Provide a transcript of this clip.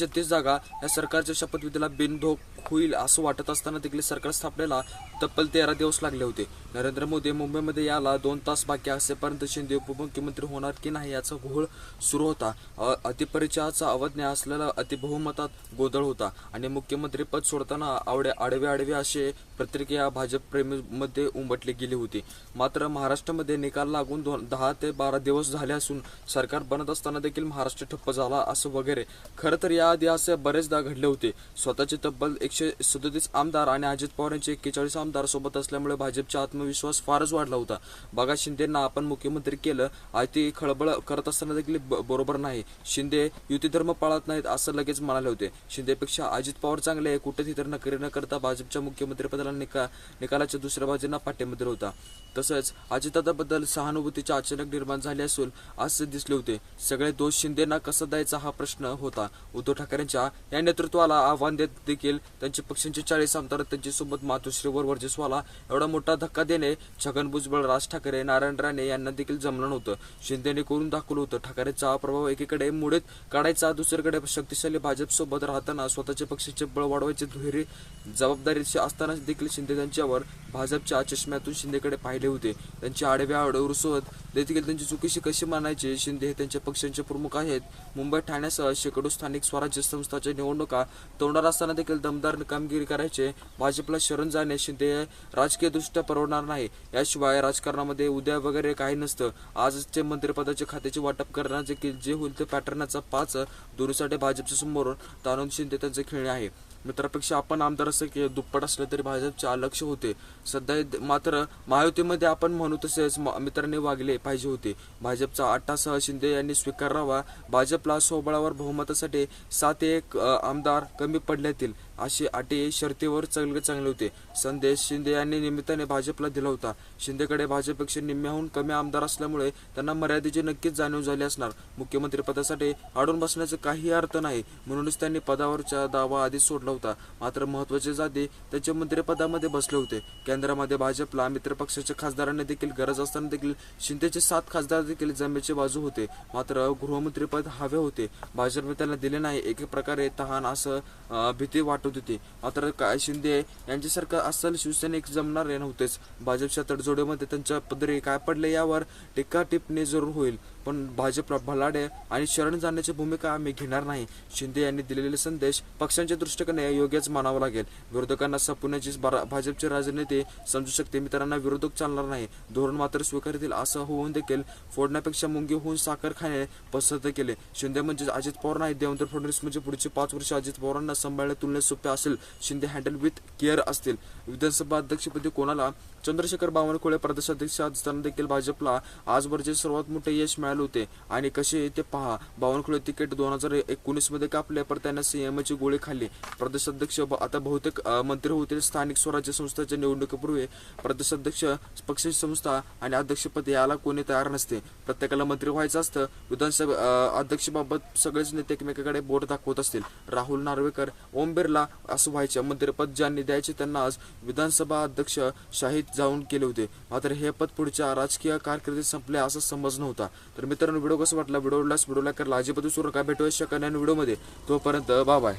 छत्तीस जागा या सरकारच्या शपथविधीला बिनधोक होईल असं वाटत असताना देखील सरकार स्थापनेला तब्बल तेरा दिवस लागले होते. नरेंद्र मोदी मुंबईमध्ये याला दोन तास बाकी असेपर्यंत शिंदे उपमुख्यमंत्री होणार की नाही याचा घोळ सुरू होता. अतिपरिचयाचा अवज्ञा असलेला अतिबहुमतात गोंधळ होता आणि मुख्यमंत्री पद सोडताना आवडे आडवे आडवे असे प्रतिक्रिया भाजप प्रेमीमध्ये उमटली गेली होती. मात्र महाराष्ट्रामध्ये निकाल लागून दोन दहा ते बारा दिवस झाले असून सरकार बनत असताना देखील महाराष्ट्र ठप्प झाला असं वगैरे. खरं तर या याआधी असे बरेचदा घडले होते. स्वतःचे तब्बल एकशे सदोतीस आमदार आणि अजित पवार यांचे एक्केचाळीस आमदार सोबत असल्यामुळे भाजपचा आत्मविश्वास फारच वाढला होता. बघा शिंदेना आपण मुख्यमंत्री केलं आणि ती खळबळ करत असताना देखील ब- बरोबर नाही. शिंदे युती धर्म पाळत नाहीत असं लगेच म्हणाले होते. शिंदेपेक्षा अजित पवार चांगले आहे. कुठेही तर नकरी न करता भाजपच्या मुख्यमंत्रीपदाला निका निकालाच्या दुसऱ्या बाजूंना पाठिंबा होता. तसंच अजितदादाबद्दल सहानुभूतीचे अचानक निर्माण झाले असून असे दिसले होते. सगळे दोष शिंदेना कसा द्यायचा हा प्रश्न होता. उद्धव ठाकरेंच्या या नेतृत्वाला आव्हान देत देखील त्यांचे पक्षांचे चाळीस आमदार त्यांच्यासोबत मातोश्रीवर वर्चस्वाला एवढा मोठा धक्का देणे छगन भुजबळ राज ठाकरे नारायण राणे यांना देखील जमलं नव्हतं. शिंदेने करून दाखवलं होतं ठाकरेंचा प्रभाव एकीकडे मुडीत काढायचा दुसरीकडे शक्तिशाली भाजपसोबत राहताना स्वतःच्या पक्षाचे बळ वाढवायची दुहेरी जबाबदारीचे असताना देखील शिंदे त्यांच्यावर भाजपच्या चष्म्यातून शिंदेकडे पाहिले होते. त्यांचे आडव्या आडवर सोबत देखील त्यांची चुकीशी कशी मानायची? शिंदे हे त्यांच्या पक्षांचे प्रमुख आहेत. मुंबई ठाण्यासह शेकडो स्थानिक स्वराज्य संस्थांच्या निवडणुका तोंडावर असताना देखील दमदार कामगिरी करायचे. भाजपला शरण जाणे शिंदे राजकीय दृष्ट्या परवडणार नाही. याशिवाय राजकारणामध्ये उद्या वगैरे काही नसतं. आजचे मंत्रिपदाचे खात्याचे वाटप करणार की जे होईल ते पॅटर्नचा पाच दोन्हीसाठी भाजपच्या समोर ताणून शिंदे त्यांचे खेळणे आहे. मित्रापेक्षा आपण आमदार असं की दुप्पट असलं तरी भाजपचे अलक्ष होते. सध्या मात्र महायुतीमध्ये आपण म्हणू तसेच म- मित्रांनी वागले पाहिजे होते. भाजपचा अट्टासह शिंदे यांनी स्वीकारावा भाजपला स्वबळावर बहुमतासाठी सात एक आमदार कमी पडल्यातील अशी अटी शर्तीवर चांगले चांगले होते. संदेश शिंदे यांनी निमित्ताने भाजपला दिला होता. शिंदेकडे भाजपपेक्षा निम्म्याहून कमी आमदार असल्यामुळे त्यांना मर्यादेची नक्कीच जाणीव झाली असणार. मुख्यमंत्री पदासाठी अडून बसण्याचा काही अर्थ नाही. म्हणूनच त्यांनी पदावरचा दावा आधीच सोडला होता. मात्र महत्त्वाचे जाते त्याच्या मंत्रिपदामध्ये बसले होते. केंद्रामध्ये भाजपला मित्रपक्षाच्या खासदारांनी देखील गरज असताना देखील शिंदेचे सात खासदार देखील जमेचे बाजू होते. मात्र गृहमंत्रीपद हवे होते. भाजपने त्यांना दिले नाही. एक प्रकारे तहान असं भीती वाटत होती. मात्र काय शिंदे यांच्यासारखं असल शिवसेनेक जमणारे नव्हतेच. भाजपच्या तडजोडीमध्ये त्यांच्या पदरी काय पडले यावर टीका टिप्पणी जरूर होईल. पण भाजपला भलाडे आणि शरण जाण्याची भूमिका आम्ही घेणार नाही. शिंदे यांनी दिलेले संदेश पक्षांच्या दृष्टीकोने योग्यच मानावं लागेल. विरोधकांना सपवण्याची भाजपचे भाजपची राजनीती समजू शकते मित्रांना विरोधक चालणार नाही. धोरण मात्र स्वीकारतील असं होऊन देखील फोडण्यापेक्षा मुंगी होऊन साखर खाणे पसंत केले. शिंदे म्हणजे अजित पवार नाही देवेंद्र फडणवीस म्हणजे पुढचे पाच वर्ष अजित पवारांना सांभाळण्या तुलनेत सोपे असेल. शिंदे हँडल विथ केअर असतील. विधानसभा अध्यक्षपदी कोणाला चंद्रशेखर बावनकुळे प्रदेशाध्यक्ष असताना देखील भाजपला आजवरचे सर्वात मोठे यश मिळाले होते. आणि कसे ते पहा बावनकुळे तिकीट दोन हजार एकोणीसमध्ये कापले पर त्यांना सीएमची गोळी खाल्ली. प्रदेशाध्यक्ष ब- आता बहुतेक मंत्री होतील. स्थानिक स्वराज्य संस्थेच्या निवडणुकीपूर्वी प्रदेशाध्यक्ष पक्ष संस्था आणि अध्यक्षपद याला कोणी तयार नसते. प्रत्येकाला मंत्री व्हायचं असतं. विधानसभा अध्यक्षबाबत सगळेच नेते एकमेकाकडे बोट दाखवत असतील. राहुल नार्वेकर ओम बिर्ला असं व्हायचे मंत्रिपद ज्यांनी द्यायचे त्यांना आज विधानसभा अध्यक्ष शाहीद जाऊन केले होते. मात्र हे पद पुढच्या राजकीय कारकिर्दीत संपले असा समज नव्हता. तर मित्रांनो व्हिडिओ कसं वाटला? व्हिडिओला व्हिडिओला करायला अजिबात विसरू नका. भेटूया शकण्या व्हिडिओमध्ये. तोपर्यंत बाय.